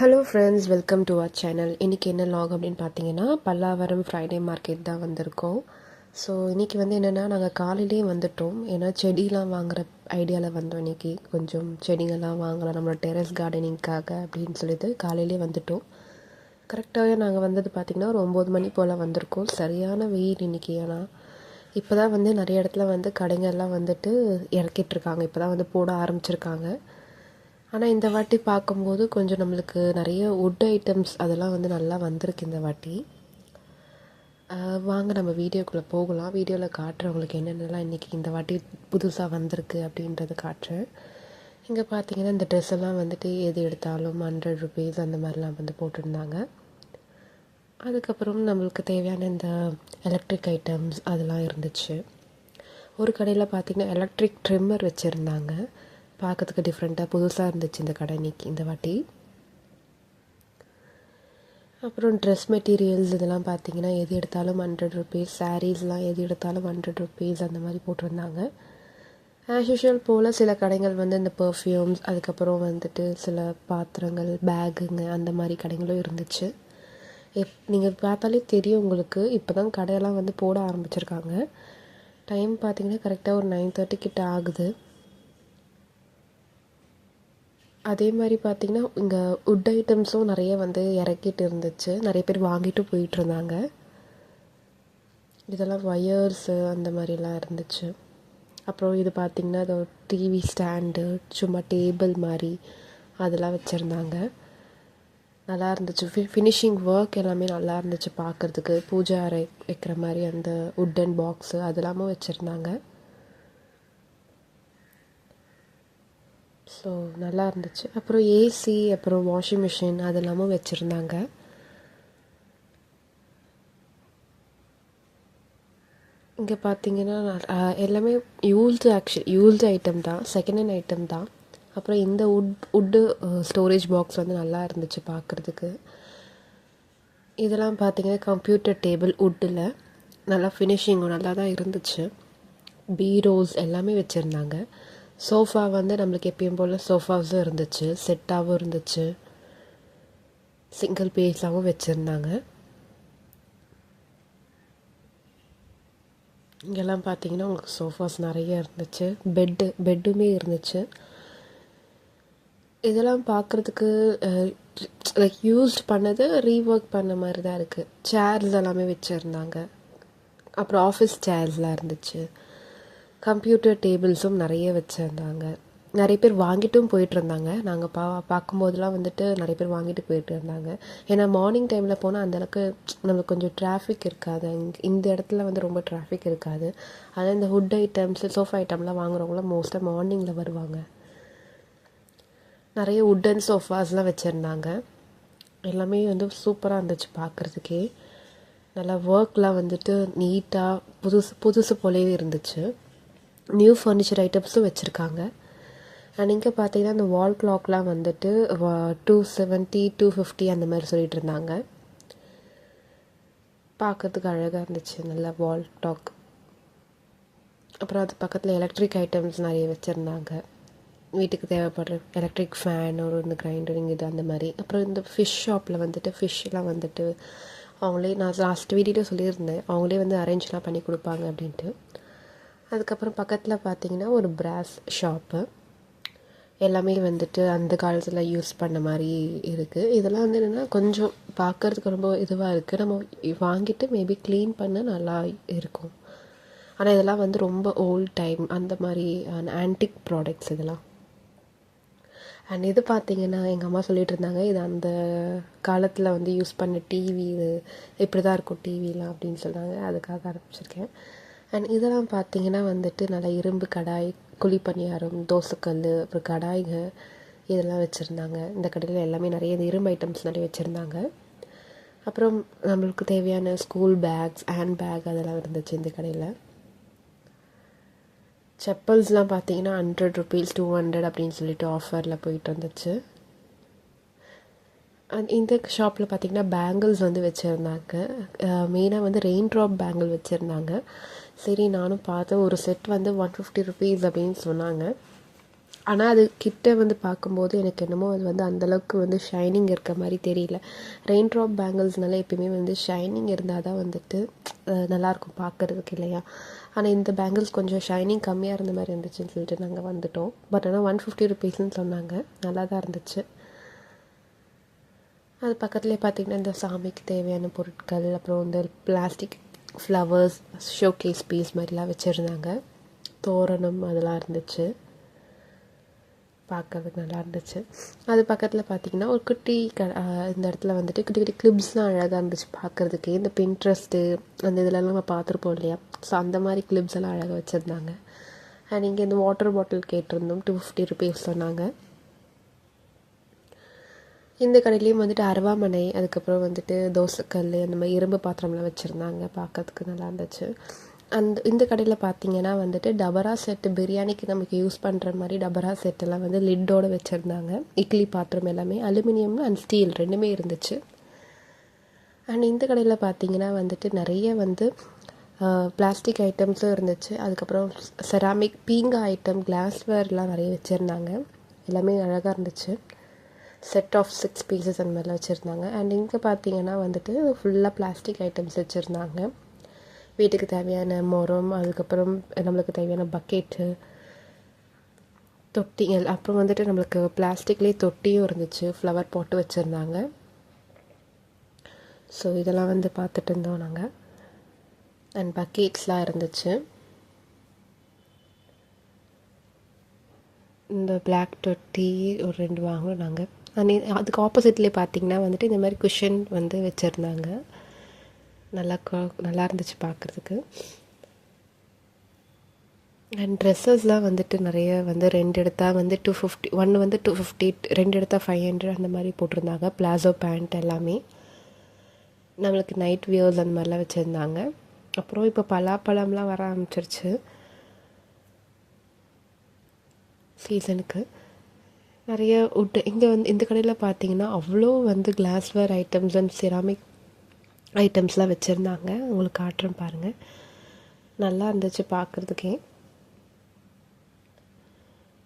Hello friends welcome to our channel இன்றைக்கி என்ன lock அப்படின்னு பார்த்தீங்கன்னா பல்லாவரம் ஃப்ரைடே மார்க்கெட் தான் வந்திருக்கோம். ஸோ இன்றைக்கி வந்து என்னென்னா நாங்கள் காலையிலே வந்துட்டோம். ஏன்னா செடிலாம் வாங்குற ஐடியாவில் வந்தோம் இன்றைக்கி கொஞ்சம் செடிங்கள்லாம் வாங்கலாம் நம்மளோட டெரஸ் கார்டனிங்க்காக அப்படின்னு சொல்லிட்டு காலையிலே வந்துட்டோம். கரெக்டாகவே நாங்கள் வந்தது பார்த்திங்கன்னா ஒரு ஒம்பது மணி போல் வந்திருக்கோம். சரியான வெயில் இன்றைக்கி ஆனால் இப்போ தான் வந்து நிறைய இடத்துல வந்து கடைங்கள்லாம் வந்துட்டு இறக்கிட்டுருக்காங்க இப்போ தான் வந்து போட ஆரம்பிச்சிருக்காங்க. ஆனால் இந்த வாட்டி பார்க்கும்போது கொஞ்சம் நம்மளுக்கு நிறைய வுட் ஐட்டம்ஸ் அதெல்லாம் வந்து நல்லா வந்திருக்கு இந்த வாட்டி. வாங்க நம்ம வீடியோக்குள்ளே போகலாம். வீடியோவில் காட்டுறவங்களுக்கு என்னென்னலாம் இன்றைக்கி இந்த வாட்டி புதுசாக வந்திருக்கு அப்படின்றத காட்டுறேன். இங்கே பார்த்தீங்கன்னா இந்த ட்ரெஸ் எல்லாம் வந்துட்டு எது எடுத்தாலும் ஹண்ட்ரட் ருபீஸ் அந்த மாதிரிலாம் வந்து போட்டிருந்தாங்க. அதுக்கப்புறம் நம்மளுக்கு தேவையான இந்த எலக்ட்ரிக் ஐட்டம்ஸ் அதெல்லாம் இருந்துச்சு. ஒரு கடையில் பார்த்திங்கன்னா எலக்ட்ரிக் ட்ரிம்மர் வச்சுருந்தாங்க. பார்க்கறதுக்கு டிஃப்ரெண்ட்டாக புதுசாக இருந்துச்சு இந்த கடை இன்னைக்கு இந்த வாட்டி. அப்புறம் ட்ரெஸ் மெட்டீரியல்ஸ் இதெல்லாம் பார்த்தீங்கன்னா எது எடுத்தாலும் ஹண்ட்ரட் ருபீஸ் சாரீஸ்லாம் எது எடுத்தாலும் ஹண்ட்ரட் ருபீஸ் அந்த மாதிரி போட்டிருந்தாங்க. ஆஸ் யூஷுவல் போல் சில கடைகள் வந்து இந்த பர்ஃப்யூம்ஸ் அதுக்கப்புறம் வந்துட்டு சில பாத்திரங்கள் பேகுங்க அந்த மாதிரி கடைகளும் இருந்துச்சு. எப் நீங்கள் பார்த்தாலே தெரியும் உங்களுக்கு இப்போ தான் கடையெல்லாம் வந்து போட ஆரம்பிச்சிருக்காங்க. டைம் பார்த்தீங்கன்னா கரெக்டாக ஒரு நைன் தேர்ட்டி கிட்ட ஆகுது. அதே மாதிரி பார்த்திங்கன்னா இங்கே வுட் ஐட்டம்ஸும் நிறைய வந்து இறக்கிட்டு இருந்துச்சு. நிறைய பேர் வாங்கிட்டு போயிட்டு இருந்தாங்க. இதெல்லாம் ஒயர்ஸு அந்த மாதிரிலாம் இருந்துச்சு. அப்புறம் இது பார்த்திங்கன்னா அது டிவி ஸ்டாண்டு சும்மா டேபிள் மாதிரி அதெல்லாம் வச்சுருந்தாங்க. நல்லா இருந்துச்சு. ஃபி ஃபினிஷிங் ஒர்க் எல்லாமே நல்லா இருந்துச்சு பார்க்குறதுக்கு பூஜை அறை வைக்கிற மாதிரி அந்த வுட்டன் பாக்ஸு அதெல்லாமும் வச்சுருந்தாங்க. ஸோ நல்லா இருந்துச்சு. அப்புறம் ஏசி அப்புறம் வாஷிங் மிஷின் அதெல்லாமும் வச்சுருந்தாங்க. இங்கே பார்த்தீங்கன்னா எல்லாமே யூல்டு ஆக்சுவல் யூல்டு ஐட்டம் தான் செகண்ட் ஹேண்ட் ஐட்டம் தான். அப்புறம் இந்த உட் உட்டு ஸ்டோரேஜ் பாக்ஸ் வந்து நல்லா இருந்துச்சு பார்க்குறதுக்கு இதெல்லாம் பார்த்தீங்கன்னா கம்ப்யூட்டர் டேபிள் உட்டில் நல்லா ஃபினிஷிங்கும் நல்லா தான் இருந்துச்சு. பீரோஸ் எல்லாமே வச்சுருந்தாங்க. சோஃபா வந்து நம்மளுக்கு எப்பயும் போல் சோஃபாஸும் இருந்துச்சு செட்டாகவும் இருந்துச்சு. சிங்கிள் பேஸாகவும் வச்சுருந்தாங்க. இங்கெல்லாம் பார்த்தீங்கன்னா உங்களுக்கு சோஃபாஸ் நிறைய இருந்துச்சு. பெட்டு பெட்டுமே இருந்துச்சு. இதெல்லாம் பார்க்குறதுக்கு லைக் யூஸ்ட் பண்ணது ரீஒர்க் பண்ண மாதிரி தான் இருக்குது சேர்ஸ் எல்லாமே வச்சுருந்தாங்க. அப்புறம் ஆஃபீஸ் சேர்ஸ்லாம் இருந்துச்சு. கம்ப்யூட்டர் டேபிள்ஸும் நிறைய வச்சுருந்தாங்க. நிறைய பேர் வாங்கிட்டும் போயிட்டு இருந்தாங்க நாங்கள் பா பார்க்கும்போதெல்லாம் வந்துட்டு நிறைய பேர் வாங்கிட்டு போயிட்டு இருந்தாங்க ஏன்னா மார்னிங் டைமில் போனால் அந்தளவுக்கு நம்மளுக்கு கொஞ்சம் டிராஃபிக் இருக்காது. இங்க- இந்த இடத்துல வந்து ரொம்ப டிராஃபிக் இருக்காது. அதனால் இந்த ஹுட் ஐட்டம்ஸ் சோஃபா ஐட்டம்லாம் வாங்குறவங்களாம் மோஸ்ட்டாக மார்னிங்கில் வருவாங்க. நிறைய உட்டன் சோஃபாஸ்லாம் வச்சுருந்தாங்க. எல்லாமே வந்து சூப்பராக இருந்துச்சு பார்க்குறதுக்கே. நல்லா ஒர்க்லாம் வந்துட்டு நீட்டாக புதுசு புதுசு போலவே இருந்துச்சு. நியூ ஃபர்னிச்சர் ஐட்டம்ஸும் வச்சுருக்காங்க. அண்ட் இங்கே பார்த்தீங்கன்னா அந்த வால் கிளாக்லாம் வந்துட்டு டூ செவன்ட்டி டூ ஃபிஃப்டி அந்த மாதிரி சொல்லிகிட்டு இருந்தாங்க. பார்க்கறதுக்கு அழகாக இருந்துச்சு நல்ல வால் டாக் அப்புறம் அது பக்கத்தில் எலக்ட்ரிக் ஐட்டம்ஸ் நிறைய வச்சுருந்தாங்க. வீட்டுக்கு தேவைப்படுற எலக்ட்ரிக் ஃபேன் ஒரு இந்த கிரைண்டரிங் இது அந்த மாதிரி. அப்புறம் இந்த ஃபிஷ் ஷாப்பில் வந்துட்டு ஃபிஷ்லாம் வந்துட்டு அவங்களே நான் லாஸ்ட் வீடியோ சொல்லியிருந்தேன். அவங்களே வந்து அரேஞ்ச்லாம் பண்ணி கொடுப்பாங்க அப்படின்ட்டு. அதுக்கப்புறம் பக்கத்தில் பார்த்தீங்கன்னா ஒரு பிராஸ் ஷாப்பு எல்லாமே வந்துட்டு அந்த காலத்தில் யூஸ் பண்ண மாதிரி இருக்குது இதெல்லாம் வந்து என்னென்னா கொஞ்சம் பார்க்கறதுக்கு ரொம்ப இதுவாக இருக்குது நம்ம வாங்கிட்டு மேபி க்ளீன் பண்ண நல்லா இருக்கும். ஆனால் இதெல்லாம் வந்து ரொம்ப ஓல்ட் டைம் அந்த மாதிரி uh, ஆன்டிக் ப்ராடக்ட்ஸ் இதெல்லாம். அண்ட் இது பார்த்தீங்கன்னா எங்கள் அம்மா சொல்லிட்டு இருந்தாங்க இது அந்த காலத்தில் வந்து யூஸ் பண்ண டிவி இது இப்படி தான் இருக்கும் டிவிலாம் அப்படின்னு சொன்னாங்க அதுக்காக ஆரம்பிச்சிருக்கேன். அண்ட் இதெல்லாம் பார்த்தீங்கன்னா வந்துட்டு நல்லா இரும்பு கடாய் குழிப்பணியாரம் தோசைக்கல் அப்புறம் கடாய்ங்க இதெல்லாம் வச்சுருந்தாங்க. இந்த கடையில் எல்லாமே நிறைய இந்த இரும்பு ஐட்டம்ஸ் நிறைய வச்சுருந்தாங்க. அப்புறம் நம்மளுக்கு தேவையான ஸ்கூல் பேக்ஸ் ஹேண்ட் பேக் அதெல்லாம் இருந்துச்சு இந்த கடையில். செப்பல்ஸ்லாம் பார்த்தீங்கன்னா ஹண்ட்ரட் ருபீஸ் டூ ஹண்ட்ரட் அப்படின்னு சொல்லிட்டு ஆஃபரில் போயிட்டு இருந்துச்சு. அண்ட் இந்த ஷாப்பில் பார்த்தீங்கன்னா பேங்கிள்ஸ் வந்து வச்சுருந்தாங்க. மெயினாக வந்து ரெயின் ட்ராப் பேங்கிள் வச்சுருந்தாங்க. சரி நானும் பார்த்தேன். ஒரு செட் வந்து ஒன் ஃபிஃப்டி ருபீஸ் அப்படின்னு சொன்னாங்க. ஆனால் அது கிட்ட வந்து பார்க்கும்போது எனக்கு என்னமோ அது வந்து அந்தளவுக்கு வந்து ஷைனிங் இருக்க மாதிரி தெரியல. ரெயின் ட்ராப் பேங்கிள்ஸ்னால எப்பயுமே வந்து ஷைனிங் இருந்தால் தான் வந்துட்டு நல்லாயிருக்கும் பார்க்கறதுக்கு இல்லையா? ஆனால் இந்த பேங்கிள்ஸ் கொஞ்சம் ஷைனிங் கம்மியாக இருந்த மாதிரி இருந்துச்சுன்னு சொல்லிட்டு நாங்கள் வந்துட்டோம். பட் ஆனால் ஒன் ஃபிஃப்டி ருபீஸ்னு சொன்னாங்க. நல்லா தான் இருந்துச்சு. அது பக்கத்துலேயே பார்த்தீங்கன்னா இந்த சாமிக்கு தேவையான பொருட்கள் அப்புறம் இந்த பிளாஸ்டிக் ஃப்ளவர்ஸ் ஷோகேஸ் பீஸ் மாதிரிலாம் வச்சுருந்தாங்க. தோரணம் அதெல்லாம் இருந்துச்சு. பார்க்கறதுக்கு நல்லா இருந்துச்சு. அது பக்கத்தில் பார்த்தீங்கன்னா ஒரு குட்டி க இந்த இடத்துல வந்துட்டு குட்டி குட்டி கிளிப்ஸ்லாம் அழகாக இருந்துச்சு பார்க்குறதுக்கு. இந்த பின்ட்ரெஸ்ட்டு அந்த இதெல்லாம் நம்ம பார்த்துருப்போம் இல்லையா? ஸோ அந்த மாதிரி கிளிப்ஸ் எல்லாம் அழகாக வச்சுருந்தாங்க. அண்ட் இங்கே இந்த வாட்டர் பாட்டில் கேட்டிருந்தோம் டூ ஃபிஃப்டி ருபீஸ் சொன்னாங்க. இந்த கடையிலையும் வந்துட்டு அருவாமனை அதுக்கப்புறம் வந்துட்டு தோசைக்கல் அந்த மாதிரி இரும்பு பாத்திரம்லாம் வச்சுருந்தாங்க பார்க்கறதுக்கு நல்லா இருந்துச்சு. அந்த இந்த கடையில் பார்த்தீங்கன்னா வந்துட்டு டபரா செட்டு பிரியாணிக்கு நமக்கு யூஸ் பண்ணுற மாதிரி டபரா செட்டெல்லாம் வந்து லிட்டோடு வச்சுருந்தாங்க. இட்லி பாத்திரம் எல்லாமே அலுமினியம் அண்ட் ஸ்டீல் ரெண்டுமே இருந்துச்சு. அண்ட் இந்த கடையில் பார்த்தீங்கன்னா வந்துட்டு நிறைய வந்து பிளாஸ்டிக் ஐட்டம்ஸும் இருந்துச்சு. அதுக்கப்புறம் செராமிக் பீங்கா ஐட்டம் கிளாஸ்வேர்லாம் நிறைய வச்சுருந்தாங்க. எல்லாமே அழகாக இருந்துச்சு. செட் ஆஃப் சிக்ஸ் பீசஸ் அந்த மாதிரிலாம் வச்சுருந்தாங்க. அண்ட் இங்கே பார்த்தீங்கன்னா வந்துட்டு ஃபுல்லாக பிளாஸ்டிக் ஐட்டம்ஸ் வச்சுருந்தாங்க. வீட்டுக்கு தேவையான மரம் அதுக்கப்புறம் நம்மளுக்கு தேவையான பக்கெட்டு தொட்டிகள் அப்புறம் வந்துட்டு நம்மளுக்கு பிளாஸ்டிக்லேயே தொட்டியும் இருந்துச்சு. ஃப்ளவர் போட்டு வச்சுருந்தாங்க. ஸோ இதெல்லாம் வந்து பார்த்துட்டு இருந்தோம் நாங்கள் அண்ட் பக்கெட்ஸ்லாம் இருந்துச்சு. இந்த பிளாக் தொட்டி ஒரு ரெண்டு வாங்கினோம் நாங்கள் அதுக்கு ஆப்போசிட்லேயே பார்த்தீங்கன்னா வந்துட்டு இந்த மாதிரி குஷன் வந்து வச்சுருந்தாங்க. நல்லா நல்லா இருந்துச்சு பார்க்குறதுக்கு அண்ட் ட்ரெஸ்ஸஸ்லாம் வந்துட்டு நிறைய வந்து ரெண்டு எடுத்தா வந்து டூ ஃபிஃப்டி ஒன்று வந்து டூ ஃபிஃப்டி ரெண்டு எடுத்தா ஃபைவ் ஹண்ட்ரட் அந்த மாதிரி போட்டிருந்தாங்க. பிளாசோ பேண்ட் எல்லாமே. நம்மளுக்கு நைட் வியர்ஸ் அந்த மாதிரிலாம் வச்சுருந்தாங்க. அப்புறம் இப்போ பலாப்பழம்லாம் வர ஆரம்பிச்சிருச்சு. சீசனுக்கு நிறைய உட் இங்கே வந்து இந்த கடையில் பார்த்தீங்கன்னா அவ்வளோ வந்து கிளாஸ்வேர் ஐட்டம்ஸ் அண்ட் சிராமிக் ஐட்டம்ஸ்லாம் வச்சுருந்தாங்க. உங்களுக்கு காட்டுறேன் பாருங்கள் நல்லா இருந்துச்சு பார்க்குறதுக்கே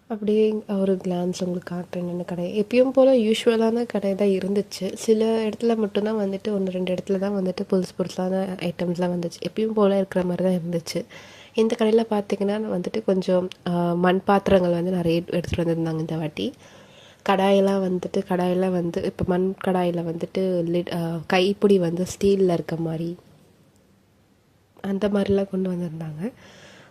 அப்படியே ஒரு கிளான்ஸ் உங்களுக்கு காட்டுறேன் என்ன கடை. எப்பயும் போல் யூஸ்வலான கடை தான் இருந்துச்சு. சில இடத்துல மட்டும்தான் வந்துட்டு ஒன்று ரெண்டு இடத்துல தான் வந்துட்டு புதுசு புதுசான ஐட்டம்ஸ்லாம் வந்துச்சு. எப்பயும் போல் இருக்கிற மாதிரி தான் இருந்துச்சு. இந்த கடையில் பார்த்திங்கன்னா வந்துட்டு கொஞ்சம் மண் பாத்திரங்கள் வந்து நிறைய எடுத்துகிட்டு வந்திருந்தாங்க இந்த வாட்டி. கடாயெல்லாம் வந்துட்டு கடாயெல்லாம் வந்து இப்போ மண் கடாயில் வந்துட்டு லிட் கைப்பிடி வந்து ஸ்டீலில் இருக்க மாதிரி அந்த மாதிரிலாம் கொண்டு வந்திருந்தாங்க.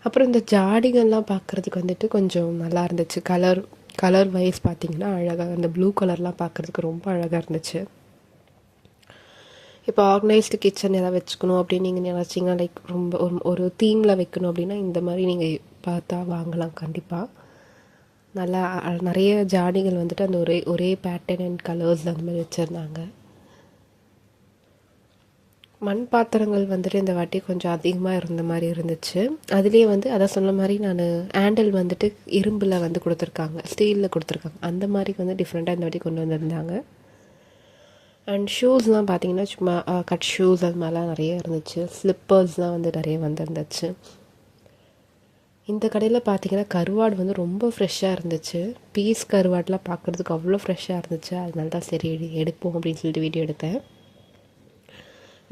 அப்புறம் இந்த ஜாடிகள்லாம் பார்க்குறதுக்கு வந்துட்டு கொஞ்சம் நல்லா இருந்துச்சு. கலர் கலர் வைஸ் பார்த்திங்கன்னா அழகாக அந்த ப்ளூ கலர்லாம் பார்க்குறதுக்கு ரொம்ப அழகாக இருந்துச்சு. இப்போ ஆர்கனைஸ்டு கிச்சன் எதாவது வச்சுக்கணும் அப்படின்னு நீங்கள் நினச்சிங்கன்னா லைக் ரொம்ப ஒரு ஒரு தீமில் வைக்கணும் அப்படின்னா இந்த மாதிரி நீங்கள் பார்த்தா வாங்கலாம் கண்டிப்பாக நல்லா நிறைய ஜாடிகள் வந்துட்டு அந்த ஒரே ஒரே பேட்டர்ன் அண்ட் கலர்ஸ் அந்த மாதிரி வச்சுருந்தாங்க. மண் பாத்திரங்கள் வந்துட்டு இந்த வாட்டி கொஞ்சம் அதிகமாக இருந்த மாதிரி இருந்துச்சு. அதுலேயே வந்து அதை சொன்ன மாதிரி நான் ஹேண்டில் வந்துட்டு இரும்பில் வந்து கொடுத்துருக்காங்க ஸ்டீலில் கொடுத்துருக்காங்க. அந்த மாதிரி வந்து டிஃப்ரெண்ட்டாக இந்த வாட்டி கொண்டு வந்திருந்தாங்க. அண்ட் ஷூஸ்லாம் பார்த்தீங்கன்னா சும்மா கட் ஷூஸ் அது மாதிரிலாம் நிறைய இருந்துச்சு. ஸ்லிப்பர்ஸ்லாம் வந்து நிறைய வந்திருந்துச்சு. இந்த கடையில் பார்த்தீங்கன்னா கருவாடு வந்து ரொம்ப ஃப்ரெஷ்ஷாக இருந்துச்சு. பீஸ் கருவாடெலாம் பார்க்குறதுக்கு அவ்வளோ ஃப்ரெஷ்ஷாக இருந்துச்சு. அதனால தான் சரி எடுப்போம் அப்படின்னு சொல்லிட்டு வீடியோ எடுத்தேன்.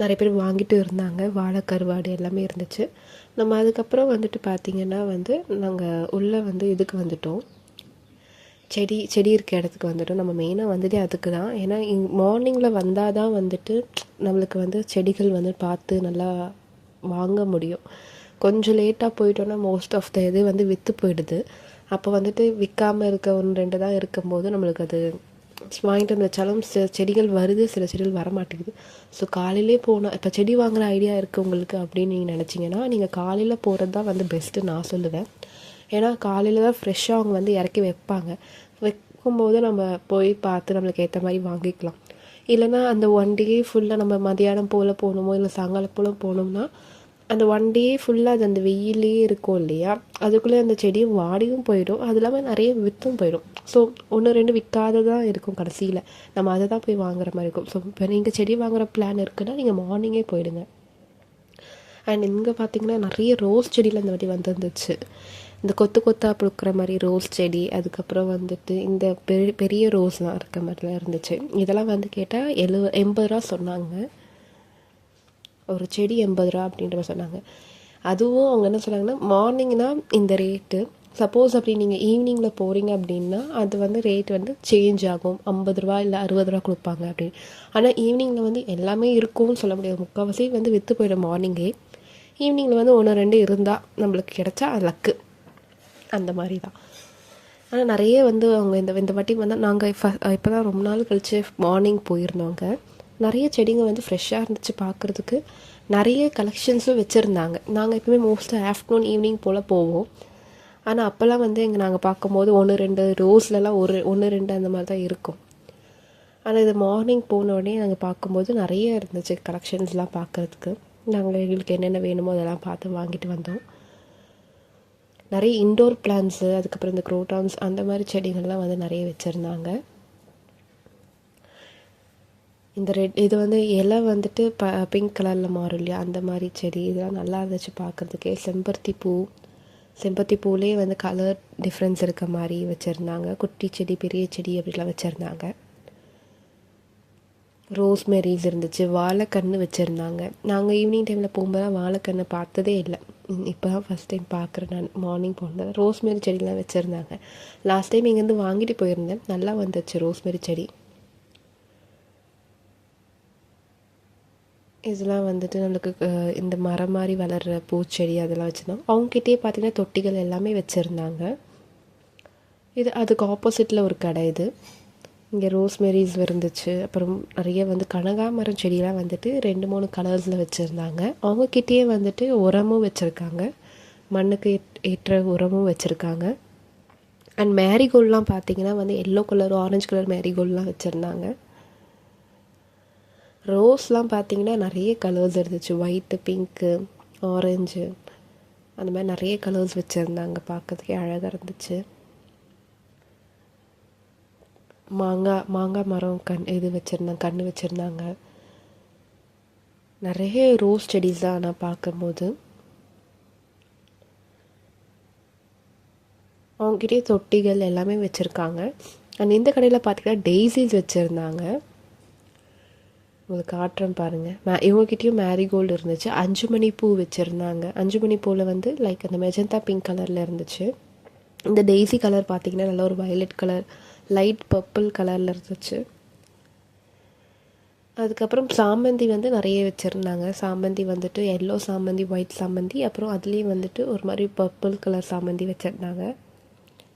நிறைய பேர் வாங்கிட்டு இருந்தாங்க. வாழை கருவாடு எல்லாமே இருந்துச்சு. நம்ம அதுக்கப்புறம் வந்துட்டு பார்த்திங்கன்னா வந்து நாங்கள் உள்ளே வந்து இதுக்கு வந்துட்டோம். செடி செடி இருக்க இடத்துக்கு வந்துட்டோம். நம்ம மெயினாக வந்துட்டு அதுக்கு தான் ஏன்னா மார்னிங்கில் வந்தால் தான் வந்துட்டு நம்மளுக்கு வந்து செடிகள் வந்து பார்த்து நல்லா வாங்க முடியும். கொஞ்சம் லேட்டாக போயிட்டோன்னா மோஸ்ட் ஆஃப் த இது வந்து விற்று போயிடுது. அப்போ வந்துட்டு விற்காமல் இருக்க ஒன்று ரெண்டு தான் இருக்கும்போது நம்மளுக்கு அது வாங்கிட்டு வந்து வச்சாலும் சில செடிகள் வருது. சில செடிகள் வர மாட்டேங்குது ஸோ காலையிலே போனால் இப்போ செடி வாங்குகிற ஐடியா இருக்குது உங்களுக்கு அப்படின்னு நீங்கள் நினச்சிங்கன்னா நீங்கள் காலையில் போகிறது தான் வந்து பெஸ்ட்டு நான் சொல்லுவேன். ஏன்னா காலையில் தான் ஃப்ரெஷ்ஷாக அவங்க வந்து இறக்கி வைப்பாங்க. வைக்கும்போது நம்ம போய் பார்த்து நம்மளுக்கு ஏற்ற மாதிரி வாங்கிக்கலாம். இல்லைன்னா அந்த ஒன் டே ஃபுல்லாக நம்ம மதியானம் போல் போகணுமோ இல்லை சாயங்காலம் போல் போனோம்னா அந்த ஒன் டே ஃபுல்லாக அது அந்த வெயிலே இருக்கும் இல்லையா? அதுக்குள்ளே அந்த செடியும் வாடியும் போயிடும். அது இல்லாமல் நிறைய விற்றும் போயிடும். ஸோ ஒன்று ரெண்டு விற்காததான் இருக்கும் கடைசியில். நம்ம அதை தான் போய் வாங்குற மாதிரி இருக்கும். ஸோ இப்போ நீங்கள் செடி வாங்குற பிளான் இருக்குன்னா நீங்கள் மார்னிங்கே போயிடுங்க. அண்ட் இங்கே பார்த்தீங்கன்னா நிறைய ரோஸ் செடியில் இந்த வாட்டி வந்துருந்துச்சு. இந்த கொத்து கொத்தாக கொடுக்குற மாதிரி ரோஸ் செடி அதுக்கப்புறம் வந்துட்டு இந்த பெரிய பெரிய ரோஸ்லாம் இருக்க மாதிரிலாம் இருந்துச்சு. இதெல்லாம் வந்து கேட்டால் எழு எண்பது ரூபா சொன்னாங்க. ஒரு செடி எண்பது ரூபா அப்படின்ற மாதிரி சொன்னாங்க. அதுவும் அவங்க என்ன சொன்னாங்கன்னா மார்னிங்னா இந்த ரேட்டு சப்போஸ் அப்படி நீங்கள் ஈவினிங்கில் போகிறீங்க அப்படின்னா அது வந்து ரேட் வந்து சேஞ்ச் ஆகும். ஐம்பது ரூபா இல்லை அறுபது ரூபா கொடுப்பாங்க அப்படின்னு. ஆனால் ஈவினிங்கில் வந்து எல்லாமே இருக்கும்னு சொல்ல முடியாது. முக்கால்வாசி வந்து விற்று போயிடும் மார்னிங்கே ஈவினிங்கில் வந்து ஒன்று ரெண்டு இருந்தால் நம்மளுக்கு கிடச்சா அது லக்கு அந்த மாதிரி தான். ஆனால் நிறைய வந்து அவங்க இந்த இந்த வாட்டி வந்து நாங்கள் ஃப இப்போ தான் ரொம்ப நாள் கழித்து மார்னிங் போயிருந்தோங்க. நிறைய செடிங்க வந்து ஃப்ரெஷ்ஷாக இருந்துச்சு பார்க்குறதுக்கு நிறைய கலெக்ஷன்ஸும் வச்சுருந்தாங்க. நாங்கள் எப்பவுமே மோஸ்ட்டாக ஆஃப்டர்நூன் ஈவினிங் போல் போவோம். ஆனால் அப்போல்லாம் வந்து இங்கே நாங்கள் பார்க்கும்போது ஒன்று ரெண்டு ரோஸ்லலாம் ஒரு ஒன்று ரெண்டு அந்த மாதிரி தான் இருக்கும். ஆனால் இது மார்னிங் போன உடனே நாங்கள் பார்க்கும்போது நிறைய இருந்துச்சு கலெக்ஷன்ஸ்லாம் பார்க்குறதுக்கு நாங்கள் எங்களுக்கு என்னென்ன வேணுமோ அதெல்லாம் பார்த்து வாங்கிட்டு வந்தோம். நிறைய இன்டோர் பிளான்ஸு அதுக்கப்புறம் இந்த குரோட்டான்ஸ் அந்த மாதிரி செடிகள்லாம் வந்து நிறைய வச்சுருந்தாங்க. இந்த ரெட் இது வந்து இலை வந்துட்டு ப பிங்க் கலரில் மாறும் இல்லையா? அந்த மாதிரி செடி இதெல்லாம் நல்லா இருந்துச்சு பார்க்குறதுக்கே. செம்பருத்தி பூ செம்பருத்தி பூலேயே வந்து கலர் டிஃப்ரென்ஸ் இருக்க மாதிரி வச்சுருந்தாங்க. குட்டி செடி பெரிய செடி அப்படிலாம் வச்சுருந்தாங்க. ரோஸ்மெரிஸ் இருந்துச்சு வாழைக்கன்று வச்சுருந்தாங்க. நாங்கள் ஈவினிங் டைமில் போகும்போது வாழைக்கன்று பார்த்ததே இல்லை. இப்போ தான் ஃபஸ்ட் டைம் பார்க்குறேன் நான் மார்னிங் போனது. ரோஸ்மெரி செடிலாம் வச்சுருந்தாங்க. லாஸ்ட் டைம் இங்கேருந்து வாங்கிட்டு போயிருந்தேன். நல்லா வந்துச்சு ரோஸ்மெரி செடி. இதெல்லாம் வந்துட்டு நம்மளுக்கு இந்த மரம் மாதிரி வளர்கிற பூச்செடி அதெல்லாம் வச்சுருந்தோம். அவங்ககிட்டயே பார்த்தீங்கன்னா தொட்டிகள் எல்லாமே வச்சுருந்தாங்க. இது அதுக்கு ஆப்போசிட்டில் ஒரு கடை இது. இங்கே ரோஸ்மெரிஸ் இருந்துச்சு. அப்புறம் நிறைய வந்து கனகாமரம் செடியெலாம் வந்துட்டு ரெண்டு மூணு கலர்ஸில் வச்சுருந்தாங்க. அவங்கக்கிட்டேயே வந்துட்டு உரமும் வச்சுருக்காங்க. மண்ணுக்கு ஏற்ற உரமும் வச்சுருக்காங்க. அண்ட் மேரிகோல்ட்லாம் பார்த்தீங்கன்னா வந்து எல்லோ கலர் ஆரஞ்சு கலர் மேரிகோல்ட்லாம் வச்சுருந்தாங்க. ரோஸ்லாம் பார்த்தீங்கன்னா நிறைய கலர்ஸ் இருந்துச்சு. ஒயிட்டு பிங்க்கு ஆரஞ்சு அந்த மாதிரி நிறைய கலர்ஸ் வச்சுருந்தாங்க பார்க்கறதுக்கே அழகாக இருந்துச்சு. மாங்காய் மாங்காய் மரம் கண் இது வச்சுருந்தாங்க கன்று வச்சுருந்தாங்க. நிறைய ரோஸ் செடிஸ் தான் நான் பார்க்கும்போது. அவங்ககிட்டயே தொட்டிகள் எல்லாமே வச்சுருக்காங்க. அண்ட் இந்த கடையில் பார்த்தீங்கன்னா டெய்ஸிஸ் வச்சுருந்தாங்க. உங்களுக்கு காட்டுறேன் பாருங்கள் மே இவங்ககிட்டயும் மேரிகோல்டு இருந்துச்சு. அஞ்சு மணி பூ வச்சுருந்தாங்க. அஞ்சு மணி பூவில் வந்து லைக் அந்த மெஜந்தா பிங்க் கலரில் இருந்துச்சு. இந்த டெய்ஸி கலர் பார்த்திங்கன்னா நல்ல ஒரு வயலட் கலர் லைட் பர்பிள் கலரில் இருந்துச்சு. அதுக்கப்புறம் சாமந்தி வந்து நிறைய வச்சுருந்தாங்க. சாமந்தி வந்துட்டு எல்லோ சாமந்தி ஒயிட் சாமந்தி அப்புறம் அதுலேயும் வந்துட்டு ஒரு மாதிரி பர்பிள் கலர் சாமந்தி வச்சுருந்தாங்க.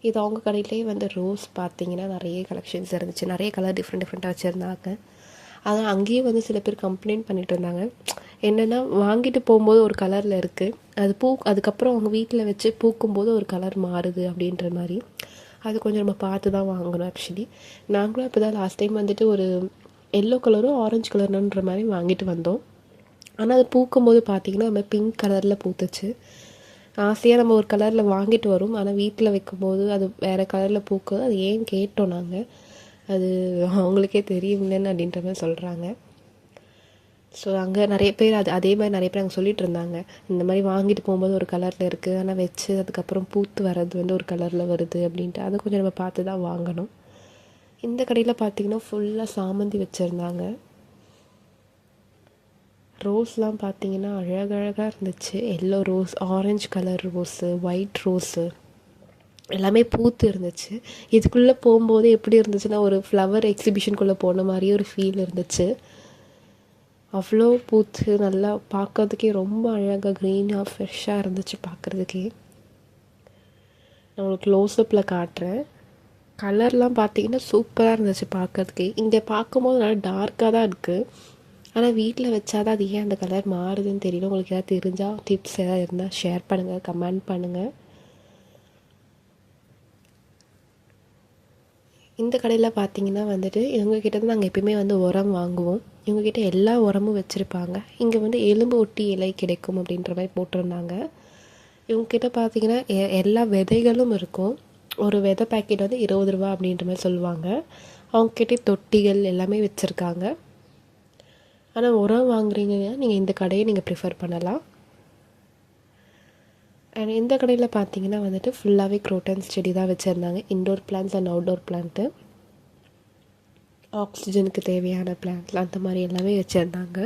இது அவங்க கடையிலேயே வந்து ரோஸ் பார்த்தீங்கன்னா நிறைய கலெக்ஷன்ஸ் இருந்துச்சு. நிறைய கலர் டிஃப்ரெண்ட் டிஃப்ரெண்ட்டாக வச்சுருந்தாங்க. ஆனால் அங்கேயே வந்து சில பேர் கம்ப்ளைண்ட் பண்ணிட்டு இருந்தாங்க. என்னென்னா வாங்கிட்டு போகும்போது ஒரு கலரில் இருக்குது அது பூ அதுக்கப்புறம் அவங்க வீட்டில் வச்சு பூக்கும்போது ஒரு கலர் மாறுது அப்படின்ற மாதிரி. அது கொஞ்சம் நம்ம பார்த்து தான் வாங்கணும் ஆக்சுவலி நாங்களும் இப்போ தான் லாஸ்ட் டைம் வந்துட்டு ஒரு எல்லோ கலரும் ஆரஞ்சு கலருன்ற மாதிரி வாங்கிட்டு வந்தோம். ஆனால் அது பூக்கும் போது பார்த்திங்கன்னா நம்ம பிங்க் கலரில் பூத்துச்சு. ஆசையாக நம்ம ஒரு கலரில் வாங்கிட்டு வரும். ஆனால் வீட்டில் வைக்கும்போது அது வேறு கலரில் பூக்குது. அது ஏன் கேட்டோம் நாங்கள் அது அவங்களுக்கே தெரியுங்களேன்னு அப்படின்ற மாதிரி சொல்கிறாங்க ஸோ அங்கே நிறைய பேர் அது அதே மாதிரி நிறைய பேர் அங்கே சொல்லிகிட்டு இருந்தாங்க. இந்த மாதிரி வாங்கிட்டு போகும்போது ஒரு கலரில் இருக்குது ஆனால் வச்சு அதுக்கப்புறம் பூத்து வர்றது வந்து ஒரு கலரில் வருது அப்படின்ட்டு. அதை கொஞ்சம் நம்ம பார்த்து தான் வாங்கணும். இந்த கடையில் பார்த்திங்கன்னா ஃபுல்லாக சாமந்தி வச்சுருந்தாங்க. ரோஸ்லாம் பார்த்தீங்கன்னா அழகழகாக இருந்துச்சு. Yellow rose orange colour rose white rose எல்லாமே பூத்து இருந்துச்சு. இதுக்குள்ளே போகும்போது எப்படி இருந்துச்சுன்னா ஒரு ஃப்ளவர் எக்ஸிபிஷனுக்குள்ளே போன மாதிரி ஒரு ஃபீல் இருந்துச்சு. அவ்வளோ பூத்து நல்லா பார்க்கறதுக்கே ரொம்ப அழகாக க்ரீனாக ஃப்ரெஷ்ஷாக இருந்துச்சு பார்க்குறதுக்கே நான் உங்களுக்கு க்ளோஸ்அப்பில் காட்டுறேன். கலர்லாம் பார்த்தீங்கன்னா சூப்பராக இருந்துச்சு பார்க்கறதுக்கே இங்கே பார்க்கும்போது நல்லா டார்க்காக தான் இருக்குது ஆனால் வீட்டில் வச்சா தான் அது ஏன் அந்த கலர் மாறுதுன்னு தெரியல. உங்களுக்கு ஏதாவது தெரிஞ்சால் டிப்ஸ் ஏதாவது இருந்தால் ஷேர் பண்ணுங்கள் கமெண்ட் பண்ணுங்கள் இந்த கடையில் பார்த்தீங்கன்னா வந்துட்டு இவங்கக்கிட்ட தான் நாங்கள் எப்பயுமே வந்து உரம் வாங்குவோம். இவங்கக்கிட்ட எல்லா உரமும் வச்சுருப்பாங்க. இங்கே வந்து எலும்பு ஒட்டி இலை கிடைக்கும் அப்படின்ற மாதிரி போட்டிருந்தாங்க. இவங்கக்கிட்ட பார்த்தீங்கன்னா எ எல்லா விதைகளும் இருக்கும். ஒரு விதை பேக்கெட் வந்து இருபது ரூபா அப்படின்ற மாதிரி சொல்லுவாங்க. அவங்கக்கிட்ட தொட்டிகள் எல்லாமே வச்சுருக்காங்க. ஆனால் உரம் வாங்குறீங்கன்னா நீங்கள் இந்த கடையை நீங்கள் ப்ரிஃபர் பண்ணலாம். அண்ட் இந்த கடையில் பார்த்தீங்கன்னா வந்துட்டு ஃபுல்லாகவே குரோட்டன்ஸ் செடி தான் வச்சுருந்தாங்க. Indoor plants and outdoor plant ஆக்சிஜனுக்கு தேவையான பிளான்ட்ஸ் அந்த மாதிரி எல்லாமே வச்சுருந்தாங்க.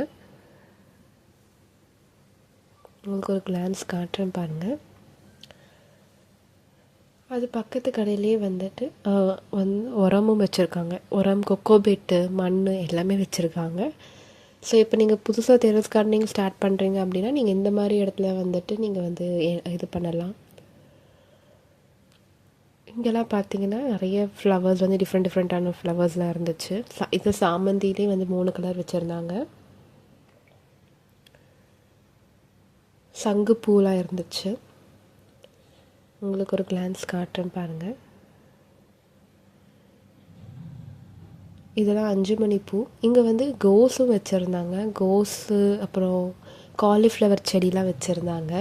உங்களுக்கு ஒரு கிளான்ஸ் காட்டுறேன் பாருங்கள் அது பக்கத்து கடையிலே வந்துட்டு வந்து உரமும் வச்சுருக்காங்க. உரம் கொக்கோபெட்டு மண் எல்லாமே வச்சுருக்காங்க. ஸோ இப்போ நீங்கள் புதுசாக டெரஸ் கார்டனிங் ஸ்டார்ட் பண்ணுறீங்க அப்படின்னா நீங்கள் இந்த மாதிரி இடத்துல வந்துட்டு நீங்கள் வந்து இது பண்ணலாம். இங்கெல்லாம் பார்த்தீங்கன்னா நிறைய ஃப்ளவர்ஸ் வந்து டிஃப்ரெண்ட் டிஃப்ரெண்ட்டான ஃப்ளவர்ஸ்லாம் இருந்துச்சு. இது சாமந்திலே வந்து மூணு கலர் வச்சுருந்தாங்க. சங்கு பூலாம் இருந்துச்சு. உங்களுக்கு ஒரு கிளான்ஸ் காட்டுறேன் பாருங்கள் இதெல்லாம் அஞ்சு மணி பூ. இங்கே வந்து கோஸும் வச்சுருந்தாங்க. கோஸு அப்புறம் காலிஃப்ளவர் செடிலாம் வச்சுருந்தாங்க.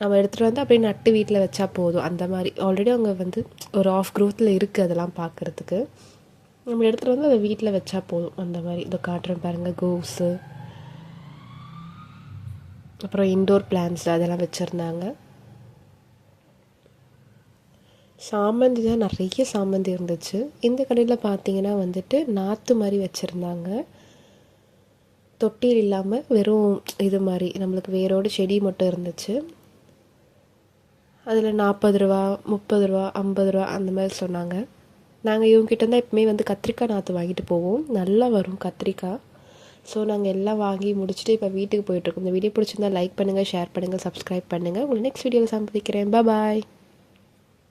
நம்ம எடுத்துகிட்டு வந்து அப்படியே நட்டு வீட்டில் வச்சா போதும். அந்த மாதிரி. ஆல்ரெடி அவங்க வந்து ஒரு ஆஃப் க்ரோத்தில் இருக்குது அதெல்லாம் பார்க்குறதுக்கு நம்ம எடுத்துகிட்டு வந்து அதை வீட்டில் வச்சா போதும். அந்த மாதிரி. இதை காட்டுறேன் பாருங்கள் கோஸு அப்புறம் இன்டோர் பிளான்ஸ் அதெல்லாம் வச்சுருந்தாங்க. சாமந்தி தான் நிறைய சாமந்தி இருந்துச்சு. இந்த கடையில் பார்த்தீங்கன்னா வந்துட்டு நாற்று மாதிரி வச்சுருந்தாங்க. தொட்டில் இல்லாமல் வெறும் இது மாதிரி. நம்மளுக்கு வேரோடு செடி மட்டும் இருந்துச்சு. அதில் நாற்பது ரூபா முப்பது ரூபா ஐம்பது ரூபா அந்த மாதிரி சொன்னாங்க. நாங்கள் இவங்ககிட்ட தான் எப்பவுமே வந்து கத்திரிக்காய் நாற்று வாங்கிட்டு போவோம். நல்லா வரும் கத்திரிக்காய். ஸோ நாங்கள் எல்லாம் வாங்கி முடிச்சுட்டு இப்போ வீட்டுக்கு போயிட்டுருக்கோம் இந்த வீடியோ பிடிச்சிருந்தா லைக் பண்ணுங்கள் ஷேர் பண்ணுங்கள் சப்ஸ்கிரைப் பண்ணுங்கள் உங்களை நெக்ஸ்ட் வீடியோவில் சந்திக்கிறேன். பாய்